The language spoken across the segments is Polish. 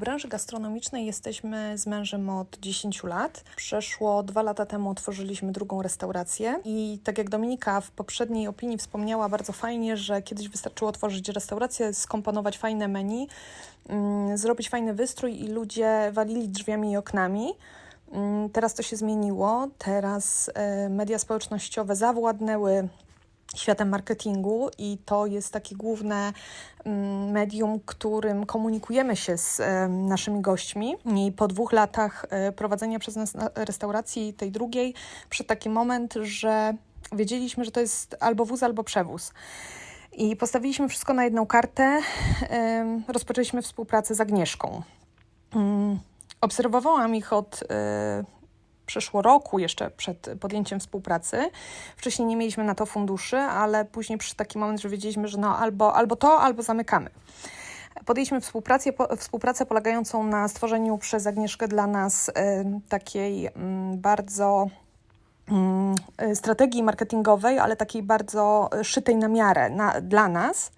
branży gastronomicznej jesteśmy z mężem od 10 lat. Przeszło dwa lata temu otworzyliśmy drugą restaurację i tak jak Dominika w poprzedniej opinii wspomniała bardzo fajnie, że kiedyś wystarczyło otworzyć restaurację, skomponować fajne menu, mm, zrobić fajny wystrój i ludzie walili drzwiami i oknami. Mm, Teraz to się zmieniło. Teraz e, media społecznościowe zawładnęły światem marketingu i to jest takie główne mm, medium, którym komunikujemy się z e, naszymi gośćmi. I po dwóch latach e, prowadzenia przez nas na- restauracji, tej drugiej, przyszedł taki moment, że wiedzieliśmy, że to jest albo wóz, albo przewóz. I postawiliśmy wszystko na jedną kartę. Rozpoczęliśmy współpracę z Agnieszką. Mm, Obserwowałam ich od e, przeszło roku, jeszcze przed podjęciem współpracy. Wcześniej nie mieliśmy na to funduszy, ale później przyszedł taki moment, że wiedzieliśmy, że no albo, albo to, albo zamykamy. Podjęliśmy współpracę, współpracę polegającą na stworzeniu przez Agnieszkę dla nas em, takiej mm, bardzo mm, y, strategii marketingowej, ale takiej bardzo y, szytej na miarę na, dla nas.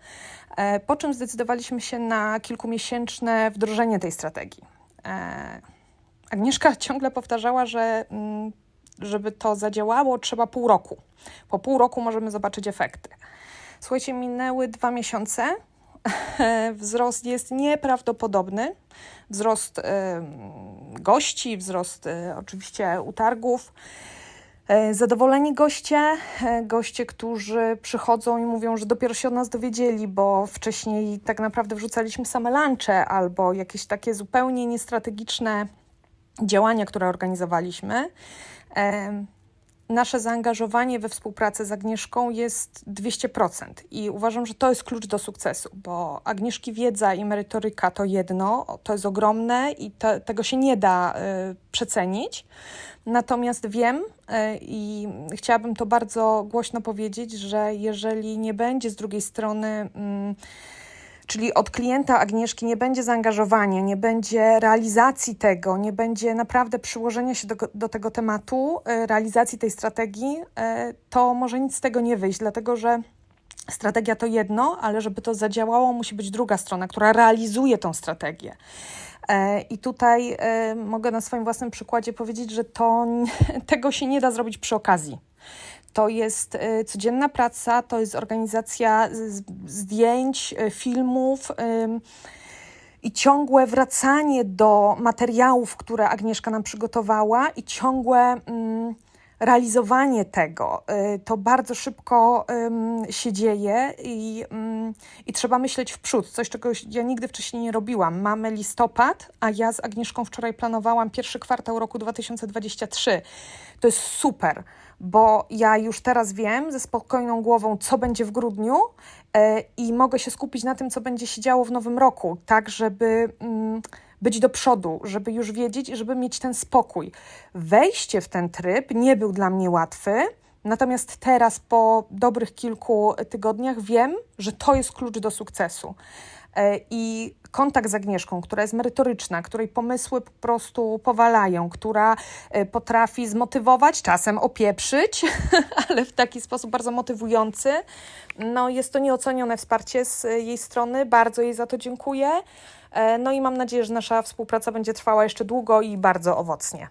E, Po czym zdecydowaliśmy się na kilkumiesięczne wdrożenie tej strategii. Agnieszka ciągle powtarzała, że mm, żeby to zadziałało, trzeba pół roku. Po pół roku możemy zobaczyć efekty. Słuchajcie, minęły dwa miesiące. Wzrost jest nieprawdopodobny. Wzrost gości, wzrost e, oczywiście utargów. E, Zadowoleni goście, e, goście, którzy przychodzą i mówią, że dopiero się od nas dowiedzieli, bo wcześniej tak naprawdę wrzucaliśmy same lunche albo jakieś takie zupełnie niestrategiczne działania, które organizowaliśmy. Nasze zaangażowanie we współpracę z Agnieszką jest 200% i uważam, że to jest klucz do sukcesu, bo Agnieszki wiedza i merytoryka to jedno, to jest ogromne i to, tego się nie da y, przecenić. Natomiast wiem y, i chciałabym to bardzo głośno powiedzieć, że jeżeli nie będzie z drugiej strony mm, Czyli od klienta Agnieszki nie będzie zaangażowania, nie będzie realizacji tego, nie będzie naprawdę przyłożenia się do, do tego tematu, e, realizacji tej strategii, e, to może nic z tego nie wyjść, dlatego że strategia to jedno, ale żeby to zadziałało, musi być druga strona, która realizuje tą strategię. E, I tutaj mogę na swoim własnym przykładzie powiedzieć, że to, tego się nie da zrobić przy okazji. To jest e, codzienna praca, to jest organizacja zdjęć, e, filmów i ciągłe wracanie do materiałów, które Agnieszka nam przygotowała i ciągłe mm, realizowanie tego. Y, To bardzo szybko się dzieje i, ym, i trzeba myśleć w przód, coś czego ja nigdy wcześniej nie robiłam. Mamy listopad, a ja z Agnieszką wczoraj planowałam pierwszy kwartał roku 2023. To jest super, bo ja już teraz wiem ze spokojną głową, co będzie w grudniu e, i mogę się skupić na tym, co będzie się działo w nowym roku, tak żeby mm, być do przodu, żeby już wiedzieć i żeby mieć ten spokój. Wejście w ten tryb nie był dla mnie łatwy. Natomiast teraz, po dobrych kilku tygodniach, wiem, że to jest klucz do sukcesu. E, I kontakt z Agnieszką, która jest merytoryczna, której pomysły po prostu powalają, która e, potrafi zmotywować, czasem opieprzyć, ale w taki sposób bardzo motywujący. No, jest to nieocenione wsparcie z e, jej strony. Bardzo jej za to dziękuję. No i mam nadzieję, że nasza współpraca będzie trwała jeszcze długo i bardzo owocnie.